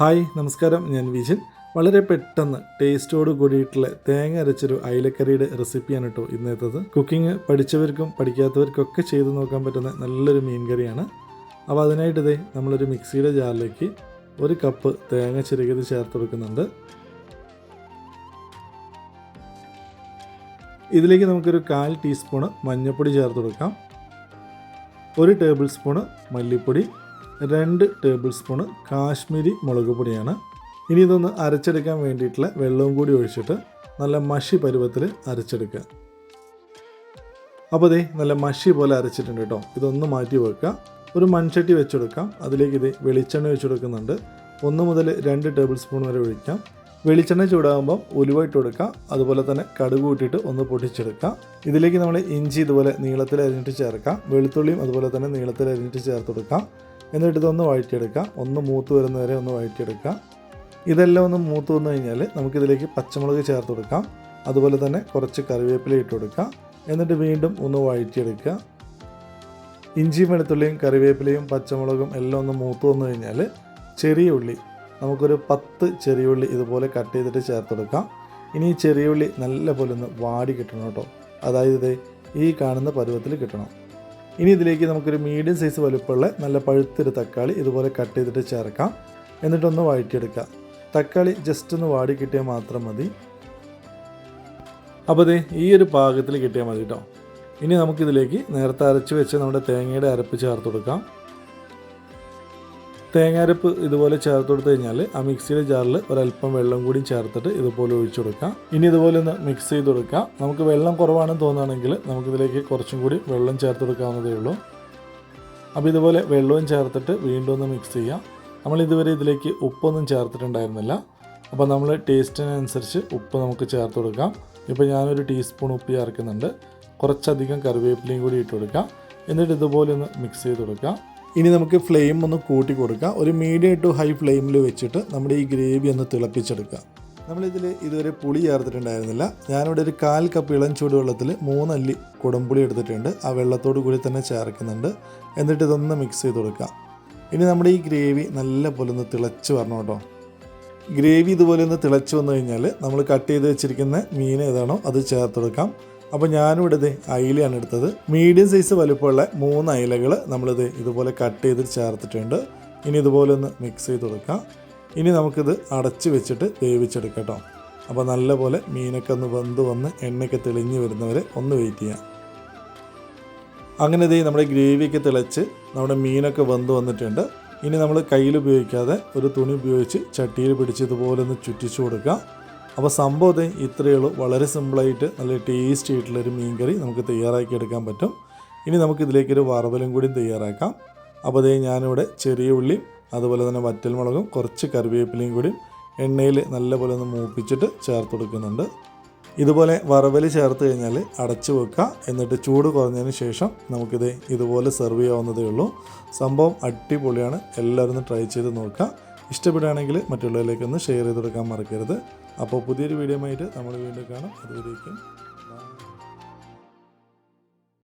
Hi നമസ്കാരം. ഞാൻ വിജിൻ. വളരെ പെട്ടെന്ന് ടേസ്റ്റോട് കൂടിയിട്ടുള്ള തേങ്ങ അരച്ചൊരു അയിലക്കറിയുടെ റെസിപ്പിയാണ് കേട്ടോ ഇന്നത്തേത്. കുക്കിംഗ് പഠിച്ചവർക്കും പഠിക്കാത്തവർക്കും ഒക്കെ ചെയ്ത് നോക്കാൻ പറ്റുന്ന നല്ലൊരു മീൻ കറിയാണ് അപ്പോൾ അതിനായിട്ട് ഇതേ നമ്മളൊരു മിക്സിയുടെ ജാറിലേക്ക് ഒരു കപ്പ് തേങ്ങ ചെറുകിത് ചേർത്ത് കൊടുക്കുന്നുണ്ട്. ഇതിലേക്ക് നമുക്കൊരു കാൽ ടീസ്പൂണ് മഞ്ഞൾപ്പൊടി ചേർത്ത് കൊടുക്കാം. ഒരു ടേബിൾ സ്പൂണ് മല്ലിപ്പൊടി. രണ്ട് ടേബിൾ സ്പൂണ് കാശ്മീരി മുളക് പൊടിയാണ്. ഇനി ഇതൊന്ന് അരച്ചെടുക്കാൻ വേണ്ടിയിട്ടുള്ള വെള്ളവും കൂടി ഒഴിച്ചിട്ട് നല്ല മഷി പരുവത്തിൽ അരച്ചെടുക്കുക. അപ്പോൾ ദേ നല്ല മഷി പോലെ അരച്ചിട്ടുണ്ട് കേട്ടോ. ഇതൊന്ന് മാറ്റി വെക്കുക. ഒരു മൺചട്ടി വെച്ചെടുക്കാം. അതിലേക്ക് ഇത് വെളിച്ചെണ്ണ വെച്ചെടുക്കുന്നുണ്ട്. ഒന്ന് മുതൽ രണ്ട് ടേബിൾ സ്പൂൺ വരെ ഒഴിക്കാം. വെളിച്ചെണ്ണ ചൂടാകുമ്പോൾ ഉലുവ ഇട്ട് കൊടുക്കാം അതുപോലെ തന്നെ കടുക് കൂട്ടിയിട്ട് ഒന്ന് പൊട്ടിച്ചെടുക്കാം ഇതിലേക്ക് നമ്മൾ ഇഞ്ചി ഇതുപോലെ നീളത്തിൽ അരിഞ്ഞിട്ട് ചേർക്കാം. വെളുത്തുള്ളിയും അതുപോലെ തന്നെ നീളത്തിൽ അരിഞ്ഞിട്ട് ചേർത്ത് കൊടുക്കാം. എന്നിട്ട് ഇതൊന്ന് വഴറ്റിയെടുക്കാം. ഒന്ന് മൂത്ത് വരുന്നവരെ ഒന്ന് വഴറ്റിയെടുക്കാം. ഇതെല്ലാം ഒന്ന് മൂത്ത് വന്നു കഴിഞ്ഞാൽ നമുക്കിതിലേക്ക് പച്ചമുളക് ചേർത്ത് കൊടുക്കാം. അതുപോലെ തന്നെ കുറച്ച് കറിവേപ്പില ഇട്ട് കൊടുക്കാം. എന്നിട്ട് വീണ്ടും ഒന്ന് വഴറ്റിയെടുക്കുക. ഇഞ്ചിയും വെളുത്തുള്ളിയും കറിവേപ്പിലയും പച്ചമുളകും എല്ലാം ഒന്ന് മൂത്ത് വന്നു കഴിഞ്ഞാൽ ചെറിയ ഉള്ളി. നമുക്കൊരു പത്ത് ചെറിയ ഉള്ളി ഇതുപോലെ കട്ട് ചെയ്തിട്ട് ചേർത്ത് കൊടുക്കാം. ഇനി ഈ ചെറിയ ഉള്ളി നല്ല പോലെ ഒന്ന് വാടി കിട്ടണം കേട്ടോ. അതായത് ഈ കാണുന്ന പരുവത്തിൽ കിട്ടണം. ഇനി ഇതിലേക്ക് നമുക്കൊരു മീഡിയം സൈസ് വലുപ്പമുള്ള നല്ല പഴുത്തൊരു തക്കാളി ഇതുപോലെ കട്ട് ചെയ്തിട്ട് ചേർക്കാം. എന്നിട്ടൊന്ന് വഴറ്റിയെടുക്കുക. തക്കാളി ജസ്റ്റ് ഒന്ന് വാടി കിട്ടിയാൽ മാത്രം മതി. അപ്പോൾ അതെ ഈ ഒരു പാകത്തിൽ കിട്ടിയാൽ മതി കേട്ടോ. ഇനി നമുക്കിതിലേക്ക് നേരത്തെ അരച്ച് വെച്ച് നമ്മുടെ തേങ്ങയുടെ അരപ്പ് ചേർത്ത് കൊടുക്കാം. തേങ്ങാരപ്പ് ഇതുപോലെ ചേർത്ത് കൊടുത്തു കഴിഞ്ഞാൽ ആ മിക്സിയുടെ ജാറിൽ ഒരല്പം വെള്ളം കൂടി ചേർത്തിട്ട് ഇതുപോലെ ഒഴിച്ചു കൊടുക്കാം ഇനി ഇതുപോലെ ഒന്ന് മിക്സ് ചെയ്ത് കൊടുക്കാം നമുക്ക് വെള്ളം കുറവാണെന്ന് തോന്നുകയാണെങ്കിൽ നമുക്കിതിലേക്ക് കുറച്ചും കൂടി വെള്ളം ചേർത്ത് കൊടുക്കാവുന്നതേ ഉള്ളൂ. അപ്പോൾ ഇതുപോലെ വെള്ളവും ചേർത്തിട്ട് വീണ്ടും ഒന്ന് മിക്സ് ചെയ്യാം നമ്മൾ ഇതുവരെ ഇതിലേക്ക് ഉപ്പൊന്നും ചേർത്തിട്ടുണ്ടായിരുന്നില്ല. അപ്പോൾ നമ്മൾ ടേസ്റ്റിനനുസരിച്ച് ഉപ്പ് നമുക്ക് ചേർത്ത് കൊടുക്കാം. ഇപ്പോൾ ഞാനൊരു ടീസ്പൂൺ ഉപ്പ് ചേർക്കുന്നുണ്ട്. കുറച്ചധികം കറിവേപ്പിലയും കൂടി ഇട്ട് കൊടുക്കാം എന്നിട്ട് ഇതുപോലെ ഒന്ന് മിക്സ് ചെയ്ത് കൊടുക്കാം ഇനി നമുക്ക് ഫ്ലെയിം ഒന്ന് കൂട്ടി കൊടുക്കാം. ഒരു മീഡിയം ടു ഹൈ ഫ്ലെയിമിൽ വെച്ചിട്ട് നമ്മുടെ ഈ ഗ്രേവി ഒന്ന് തിളപ്പിച്ചെടുക്കാം നമ്മളിതിൽ ഇതുവരെ പുളി ചേർത്തിട്ടുണ്ടായിരുന്നില്ല. ഞാനിവിടെ ഒരു കാൽ കപ്പ് ഇളം ചൂടുവെള്ളത്തിൽ മൂന്നല്ലി കുടംപുളി എടുത്തിട്ടുണ്ട്. ആ വെള്ളത്തോട് കൂടി തന്നെ ചേർക്കുന്നുണ്ട്. എന്നിട്ട് ഇതൊന്ന് മിക്സ് ചെയ്ത് കൊടുക്കാം ഇനി നമ്മുടെ ഈ ഗ്രേവി നല്ല പോലെ ഒന്ന് തിളച്ച് വരണം കേട്ടോ. ഗ്രേവി ഇതുപോലെ ഒന്ന് തിളച്ച് വന്നു കഴിഞ്ഞാൽ നമ്മൾ കട്ട് ചെയ്ത് വെച്ചിരിക്കുന്ന മീൻ ഏതാണോ അത് ചേർത്ത് കൊടുക്കാം. അപ്പോൾ ഞാനും ഇത് അയിലയാണ് എടുത്തത്. മീഡിയം സൈസ് വലുപ്പമുള്ള മൂന്ന് അയിലകൾ നമ്മളിത് ഇതുപോലെ കട്ട് ചെയ്ത് ചേർത്തിട്ടുണ്ട്. ഇനി ഇതുപോലെ ഒന്ന് മിക്സ് ചെയ്ത് കൊടുക്കാം. ഇനി നമുക്കിത് അടച്ച് വെച്ചിട്ട് വേവിച്ചെടുക്കാം കേട്ടോ. അപ്പോൾ നല്ലപോലെ മീനൊക്കെ ഒന്ന് വെന്ത് വന്ന് എണ്ണയൊക്കെ തെളിഞ്ഞ് വരുന്നവരെ ഒന്ന് വെയിറ്റ് ചെയ്യാം. അങ്ങനെ ഇതേ നമ്മുടെ ഗ്രേവിയൊക്കെ തിളച്ച് നമ്മുടെ മീനൊക്കെ വെന്ത് വന്നിട്ടുണ്ട്. ഇനി നമ്മൾ കയ്യിൽ ഉപയോഗിക്കാതെ ഒരു തുണി ഉപയോഗിച്ച് ചട്ടിയിൽ പിടിച്ച് ഇതുപോലെ ഒന്ന് ചുറ്റിച്ചു കൊടുക്കുക അപ്പോൾ സംഭവത്തെ ഇത്രയേ ഉള്ളൂ. വളരെ സിമ്പിളായിട്ട് നല്ല ടേസ്റ്റി ആയിട്ടുള്ളൊരു മീൻ കറി നമുക്ക് തയ്യാറാക്കി എടുക്കാൻ പറ്റും. ഇനി നമുക്കിതിലേക്കൊരു വറവലും കൂടി തയ്യാറാക്കാം. അപ്പോൾ അതേ ഞാനിവിടെ ചെറിയ ഉള്ളിയും അതുപോലെ തന്നെ വറ്റൽമുളകും കുറച്ച് കറിവേപ്പിലയും കൂടി എണ്ണയിൽ നല്ലപോലെ ഒന്ന് മൂപ്പിച്ചിട്ട് ചേർത്ത് കൊടുക്കുന്നുണ്ട്. ഇതുപോലെ വറവൽ ചേർത്ത് കഴിഞ്ഞാൽ അടച്ചു വെക്കുക. എന്നിട്ട് ചൂട് കുറഞ്ഞതിന് ശേഷം നമുക്കിത് ഇതുപോലെ സെർവ് ചെയ്യാവുന്നതേ ഉള്ളൂ. സംഭവം അടിപൊളിയാണ്. എല്ലാവരും ട്രൈ ചെയ്ത് നോക്കുക. ഇഷ്ടപ്പെടുകയാണെങ്കിൽ മറ്റുള്ളവരിലേക്കൊന്ന് ഷെയർ ചെയ്ത് കൊടുക്കാൻ മറക്കരുത്. അപ്പോൾ പുതിയൊരു വീഡിയോ ആയിട്ട് നമ്മൾ വീണ്ടും കാണാം. അതുവരേക്കും